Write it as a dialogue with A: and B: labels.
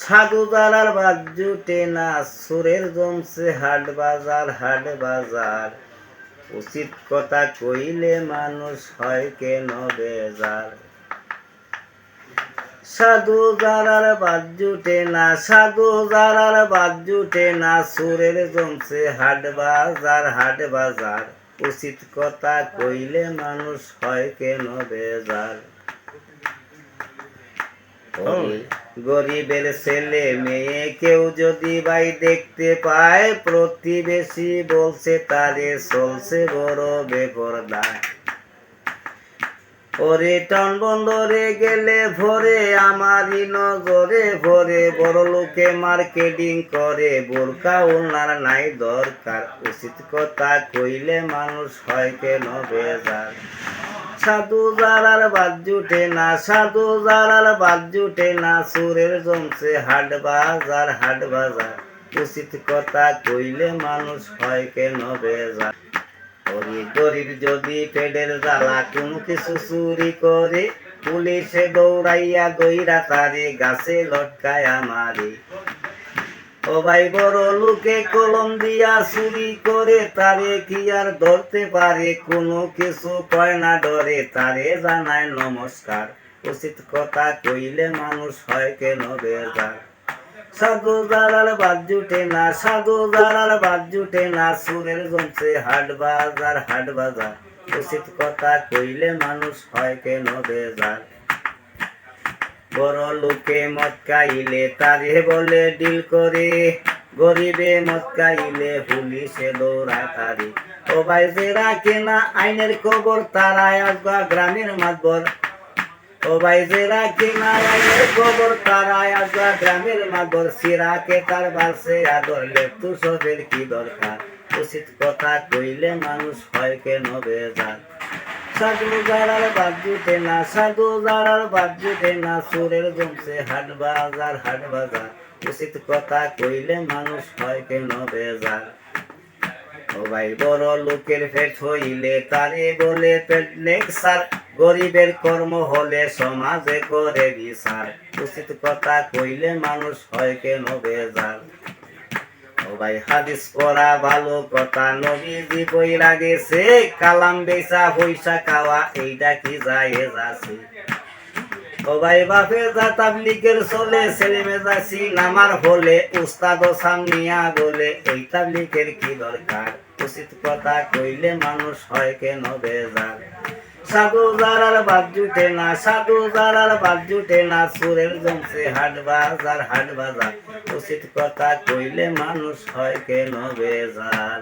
A: সাধু দালার বাদ জুটে না সুরের জমছে হাট বাজার হাট বাজার। উচিত কথা কইলে মানুষ হয় কেন বেজার? সাধু দালার বাদ জুটে না সাধু দালার বাদ জুটে না সুরের জমছে হাট বাজার হাট বাজার। উচিত কথা কইলে মানুষ হয় কেন বেজার? ওরে, গরিবের ছেলে মেয়ে কেউ যদি ভাই দেখতে পায়, প্রতিবেশী বলছে, তারে চলছে বড় বেপরদা ওরে টন বন্দরে গেলে ভরে, আমারই নজরে ভরে, বড় লোকে মার্কেটিং করে, বোরকা ওনার নাই দরকার। উচিত কথা কইলে মানুষ হয় কেন বেজার? সাধু জালার বাদ জুটে না, সাধু জালার বাদ জুটে না, সুরের জমছে হাট বাজার হাট বাজার। উচিত কথা কইলে মানুষ হয় কেন বেজার? ওরে গরিব যদি পেটের জ্বালা, কোনো কিছু চুরি করে, পুলিশে দৌড়াইয়া দইরা তারে, গাছে লটকায় আমারে ও ভাই বড় লোকে কলম দিয়া চুরি করে, তারে কি আর ধরতে পারে? কোনো কিছু কয় না ডরে, তারে জানায় নমস্কার। উচিত কথা কইলে মানুষ হয় কেন বেজার? সাধু জালাল বাদ জুটে না সাধু জালাল বাদ জুটে না, সুরের জমছে হাট বাজার হাট বাজার। উচিত কথা কইলে মানুষ হয় কেন বেজার? বড় লোকে মদ খাইলে তারে বলে ডিল করে। গরিবে মদ খাইলে পুলিশে দৌড়ায় তারে। ও ভাই যে রাখে না আইনের খবর, তারাই আসবা গ্রামের মাতবর। ও ভাই যে রাখে না আইনের খবর, তারাই আসবা গ্রামের মাতবর। সিরাকে তার বাসে আদর, লেপটু সবের কি দরকার? উচিত কথা কইলে মানুষ হয় কেন বেজার? মানুষ হয় কেন বেজার? ভাই, বড় লোকের পেট হইলে তারে বলে গরিবের কর্ম হলে সমাজে করে বিচার উচিত কথা কইলে মানুষ হয় কেন বেজার? ও ভাই হাদিস পড়া ভালো কথা, নবীজি কইরা গেছে, কালাম বেচা পয়সা খাওয়া এইটা কি যায় যাচ্ছে ও বাপে যা তাবলিকের চলে, ছেলে মেজাছি নামার হলে উস্তাদ সামনিয়া বলে এই তাবলিকের কি দরকার? উচিত কথা কইলে মানুষ হয় কেন বেজার? সাধু জারার বাদ জুটে না, সাধু জারার বাদ জুটে না, সুরের জমছে হাট বাজার হাট বাজার। উচিত কথা কইলে মানুষ হয় কেন বেজার?